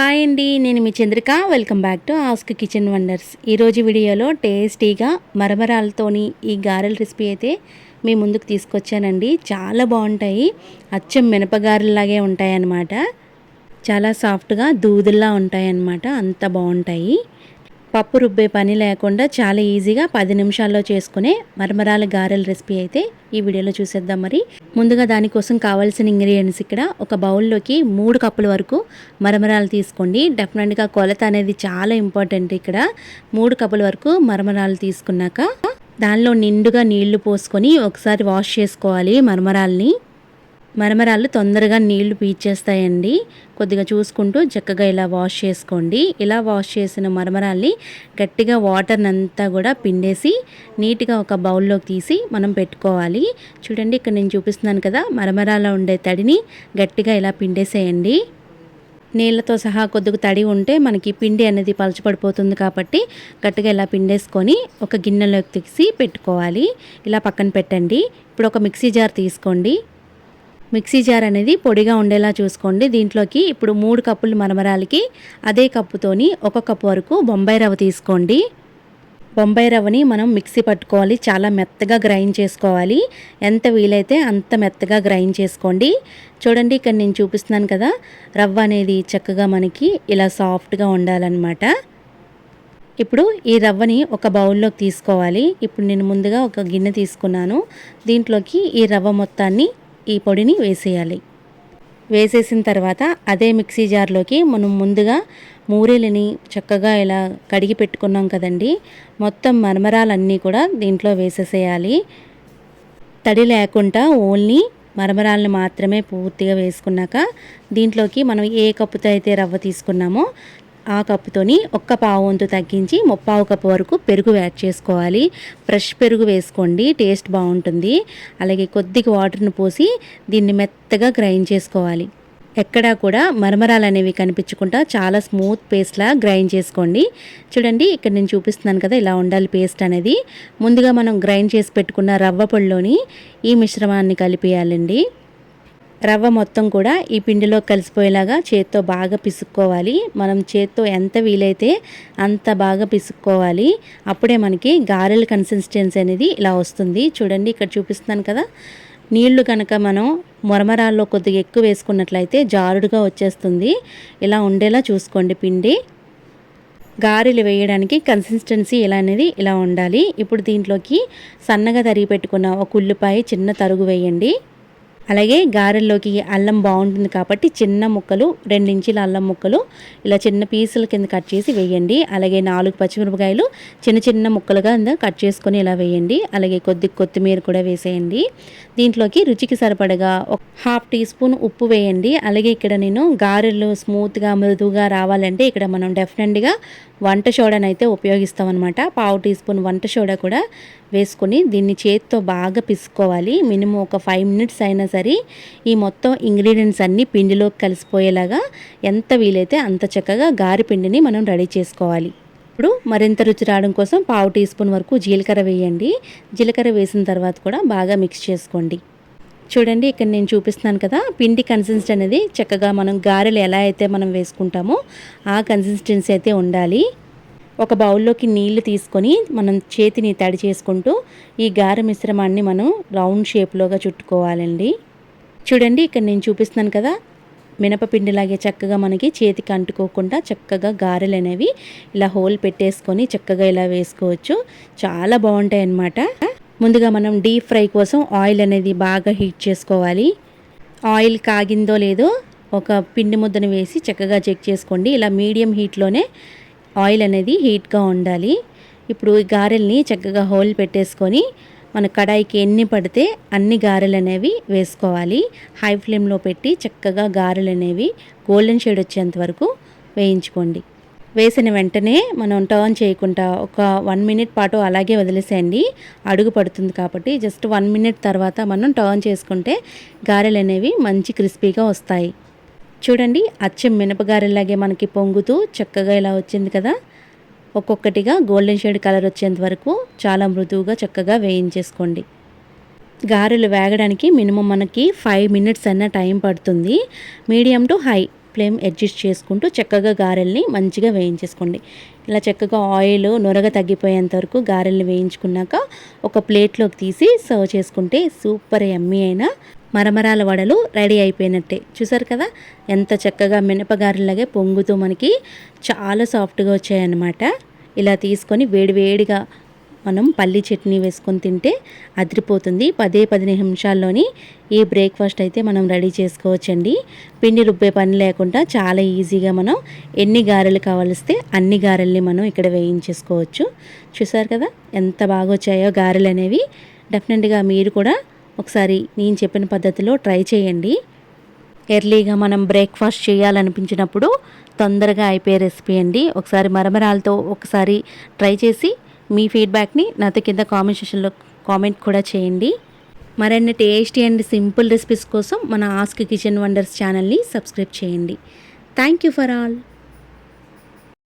Hi అండి నేను మీ Chandrika. Welcome back to ask kitchen wonders ఈరోజు వీడియోలో టేస్టీగా మరమరాలతోని ఈ గారెల రెసిపీ అయితే మీ ముందుకు తీసుకొచ్చానండి. చాలా బాగుంటాయి. అచ్చం మినపగారెలాగే ఉంటాయన్నమాట. చాలా సాఫ్ట్గా దూదుల్లా ఉంటాయన్నమాట. అంత బాగుంటాయి. పప్పు రుబ్బే పని లేకుండా చాలా ఈజీగా పది నిమిషాల్లో చేసుకునే మరమరాల గారెల రెసిపీ అయితే ఈ వీడియోలో చూసేద్దాం మరి. ముందుగా దానికోసం కావాల్సిన ఇంగ్రీడియంట్స్ ఇక్కడ ఒక బౌల్లోకి మూడు కప్పుల వరకు మరమరాలు తీసుకోండి. డెఫినెట్గా కొలత అనేది చాలా ఇంపార్టెంట్ ఇక్కడ. మూడు కప్పుల వరకు మరమరాలు తీసుకున్నాక దానిలో నిండుగా నీళ్ళు పోసుకొని ఒకసారి వాష్ చేసుకోవాలి మరమరాల్ని. మరమరాలు తొందరగా నీళ్ళు పీల్చేస్తాయండి. కొద్దిగా చూసుకుంటూ చక్కగా ఇలా వాష్ చేసుకోండి. ఇలా వాష్ చేసిన మరమరాల్ని గట్టిగా వాటర్ని అంతా కూడా పిండేసి నీట్గా ఒక బౌల్లోకి తీసి మనం పెట్టుకోవాలి. చూడండి ఇక్కడ నేను చూపిస్తున్నాను కదా మరమరాలో ఉండే తడిని గట్టిగా ఇలా పిండేసేయండి. నీళ్ళతో సహా కొద్దిగా తడి ఉంటే మనకి పిండి అనేది పలచపడిపోతుంది కాబట్టి గట్టిగా ఇలా పిండేసుకొని ఒక గిన్నెలోకి తీసి పెట్టుకోవాలి. ఇలా పక్కన పెట్టండి. ఇప్పుడు ఒక మిక్సీ జార్ తీసుకోండి. మిక్సీ జార్ అనేది పొడిగా ఉండేలా చూసుకోండి. దీంట్లోకి ఇప్పుడు మూడు కప్పులు మరమరాలకి అదే కప్పుతోని ఒక కప్పు వరకు బొంబాయి రవ్వ తీసుకోండి. బొంబాయి రవ్వని మనం మిక్సీ పట్టుకోవాలి. చాలా మెత్తగా గ్రైండ్ చేసుకోవాలి. ఎంత వీలైతే అంత మెత్తగా గ్రైండ్ చేసుకోండి. చూడండి ఇక్కడ నేను చూపిస్తున్నాను కదా రవ్వ అనేది చక్కగా మనకి ఇలా సాఫ్ట్గా ఉండాలన్నమాట. ఇప్పుడు ఈ రవ్వని ఒక బౌల్లోకి తీసుకోవాలి. ఇప్పుడు నేను ముందుగా ఒక గిన్నె తీసుకున్నాను. దీంట్లోకి ఈ రవ్వ మొత్తాన్ని ఈ పొడిని వేసేయాలి. వేసేసిన తర్వాత అదే మిక్సీ జార్లోకి మనం ముందుగా మూరేలని చక్కగా ఇలా కడిగి పెట్టుకున్నాం కదండి. మొత్తం మరమరాలన్నీ కూడా దీంట్లో వేసేసేయాలి. తడి లేకుండా ఓన్లీ మరమరాలను మాత్రమే పూర్తిగా వేసుకున్నాక దీంట్లోకి మనం ఏ కప్పుతో అయితే రవ్వ తీసుకున్నామో ఆ కప్పుతోని ఒక్క పావు వంతు తగ్గించి ముప్పావు కప్పు వరకు పెరుగు యాడ్ చేసుకోవాలి. ఫ్రెష్ పెరుగు వేసుకోండి టేస్ట్ బాగుంటుంది. అలాగే కొద్దిగా వాటర్ను పోసి దీన్ని మెత్తగా గ్రైండ్ చేసుకోవాలి. ఎక్కడా కూడా మరమరాలు అనేవి కనిపించకుండా చాలా స్మూత్ పేస్ట్లా గ్రైండ్ చేసుకోండి. చూడండి ఇక్కడ నేను చూపిస్తున్నాను కదా ఇలా ఉండాలి పేస్ట్ అనేది. ముందుగా మనం గ్రైండ్ చేసి పెట్టుకున్న రవ్వ పొడిలోని ఈ మిశ్రమాన్ని కలిపేయాలండి. రవ్వ మొత్తం కూడా ఈ పిండిలో కలిసిపోయేలాగా చేత్తో బాగా పిసుక్కోవాలి. మనం చేత్తో ఎంత వీలైతే అంత బాగా పిసుక్కోవాలి. అప్పుడే మనకి గారెల కన్సిస్టెన్సీ అనేది ఇలా వస్తుంది. చూడండి ఇక్కడ చూపిస్తున్నాను కదా. నీళ్ళు కనుక మనం మొరమరాల్లో కొద్దిగా ఎక్కువ వేసుకున్నట్లయితే జారుడుగా వచ్చేస్తుంది. ఇలా ఉండేలా చూసుకోండి పిండి. గారెలు వేయడానికి కన్సిస్టెన్సీ ఇలా అనేది ఇలా ఉండాలి. ఇప్పుడు దీంట్లోకి సన్నగా తరిగి పెట్టుకున్న ఒక ఉల్లిపాయ చిన్న తరుగు వేయండి. అలాగే గారెల్లోకి అల్లం బాగుంటుంది కాబట్టి చిన్న ముక్కలు రెండించుల అల్లం ముక్కలు ఇలా చిన్న పీసుల కింద కట్ చేసి వేయండి. అలాగే నాలుగు పచ్చిమిరపకాయలు చిన్న చిన్న ముక్కలుగా కట్ చేసుకొని ఇలా వేయండి. అలాగే కొద్ది కొత్తిమీర కూడా వేసేయండి. దీంట్లోకి రుచికి సరిపడగా ఒక హాఫ్ టీ స్పూన్ ఉప్పు వేయండి. అలాగే ఇక్కడ నేను గారెలు స్మూత్గా మృదువుగా రావాలంటే ఇక్కడ మనం డెఫినెట్గా వంట సోడానైతే అయితే ఉపయోగిస్తామన్నమాట. పావు టీ స్పూన్ వంట సోడా కూడా వేసుకొని దీన్ని చేతితో బాగా పిసుకోవాలి. మినిమం ఒక ఫైవ్ మినిట్స్ అయినా సరే ఈ మొత్తం ఇంగ్రీడియంట్స్ అన్నీ పిండిలోకి కలిసిపోయేలాగా ఎంత వీలైతే అంత చక్కగా గారి పిండిని మనం రెడీ చేసుకోవాలి. ఇప్పుడు మరింత రుచి రావడం కోసం పావు టీ స్పూన్ వరకు జీలకర్ర వేయండి. జీలకర్ర వేసిన తర్వాత కూడా బాగా మిక్స్ చేసుకోండి. చూడండి ఇక్కడ నేను చూపిస్తున్నాను కదా పిండి కన్సిస్టెన్సీ అనేది చక్కగా మనం గారెలు ఎలా అయితే మనం వేసుకుంటామో ఆ కన్సిస్టెన్సీ అయితే ఉండాలి. ఒక బౌల్లోకి నీళ్ళు తీసుకొని మనం చేతిని తడి చేసుకుంటూ ఈ గారె మిశ్రమాన్ని మనం రౌండ్ షేప్లోగా చుట్టుకోవాలండి. చూడండి ఇక్కడ నేను చూపిస్తున్నాను కదా మినపపిండిలాగే చక్కగా మనకి చేతికి అంటుకోకుండా చక్కగా గారెలు అనేవి ఇలా హోల్ పెట్టేసుకొని చక్కగా ఇలా వేసుకోవచ్చు. చాలా బాగుంటాయి అన్నమాట ముందుగా మనం డీప్ ఫ్రై కోసం ఆయిల్ అనేది బాగా హీట్ చేసుకోవాలి. ఆయిల్ కాగిందో లేదో ఒక పిండి ముద్దను వేసి చక్కగా చెక్ చేసుకోండి. ఇలా మీడియం హీట్లోనే ఆయిల్ అనేది హీట్గా ఉండాలి. ఇప్పుడు ఈ గారెల్ని చక్కగా హోల్ పెట్టేసుకొని మన కడాయికి ఎన్ని పడితే అన్ని గారెలు అనేవి వేసుకోవాలి. హై ఫ్లేమ్లో పెట్టి చక్కగా గారెలు అనేవి గోల్డెన్ షేడ్ వచ్చేంత వరకు వేయించుకోండి. వేసిన వెంటనే మనం టర్న్ చేయకుండా ఒక వన్ మినిట్ పాటు అలాగే వదిలేసేయండి. అడుగు పడుతుంది కాబట్టి జస్ట్ వన్ మినిట్ తర్వాత మనం టర్న్ చేసుకుంటే గారెలు అనేవి మంచి క్రిస్పీగా వస్తాయి. చూడండి అచ్చం మినపగారెలాగే మనకి పొంగుతూ చక్కగా ఇలా వచ్చింది కదా. ఒక్కొక్కటిగా గోల్డెన్ షేడ్ కలర్ వచ్చేంత వరకు చాలా మృదువుగా చక్కగా వేయించేసుకోండి. గారెలు వేగడానికి మినిమం మనకి ఫైవ్ మినిట్స్ అన్న టైం పడుతుంది. Medium to high flame adjust చేసుకుంటూ చక్కగా గారెల్ని మంచిగా వేయించేసుకోండి. ఇలా చక్కగా ఆయిల్ నొరగ తగ్గిపోయేంత వరకు గారెల్ని వేయించుకున్నాక ఒక ప్లేట్లోకి తీసి సర్వ్ చేసుకుంటే సూపర్ ఎమ్మీ అయిన మరమరాల వడలు రెడీ అయిపోయినట్టే. చూసారు కదా? ఎంత చక్కగా మినపగారెలాగే పొంగుతూ మనకి చాలా సాఫ్ట్గా వచ్చాయన్నమాట. ఇలా తీసుకొని వేడివేడిగా మనం పల్లి చట్నీ వేసుకొని తింటే అదిరిపోతుంది. పదే పది నిమిషాల్లోని ఈ బ్రేక్ఫాస్ట్ అయితే మనం రెడీ చేసుకోవచ్చండి. పిండి రుబ్బే పని లేకుండా చాలా ఈజీగా మనం ఎన్ని గారెలు కావలిస్తే అన్ని గారెల్ని మనం ఇక్కడ వేయించేసుకోవచ్చు. చూసారు కదా? ఎంత బాగా వచ్చాయో గారెలు అనేవి. డెఫినెట్గా మీరు కూడా ఒకసారి నేను చెప్పిన పద్ధతిలో ట్రై చేయండి. ఎర్లీగా మనం బ్రేక్ఫాస్ట్ చేయాలనిపించినప్పుడు తొందరగా అయిపోయే రెసిపీ అండి. ఒకసారి మరమరాలతో ఒకసారి ట్రై చేసి మీ ఫీడ్బ్యాక్ని నాతో కింద కామెంట్ సెషన్లో కామెంట్ కూడా చేయండి. మరిన్ని టేస్టీ అండ్ సింపుల్ రెసిపీస్ కోసం మన ఆస్క్ కిచెన్ వండర్స్ ఛానల్ని సబ్స్క్రైబ్ చేయండి. Thank you for all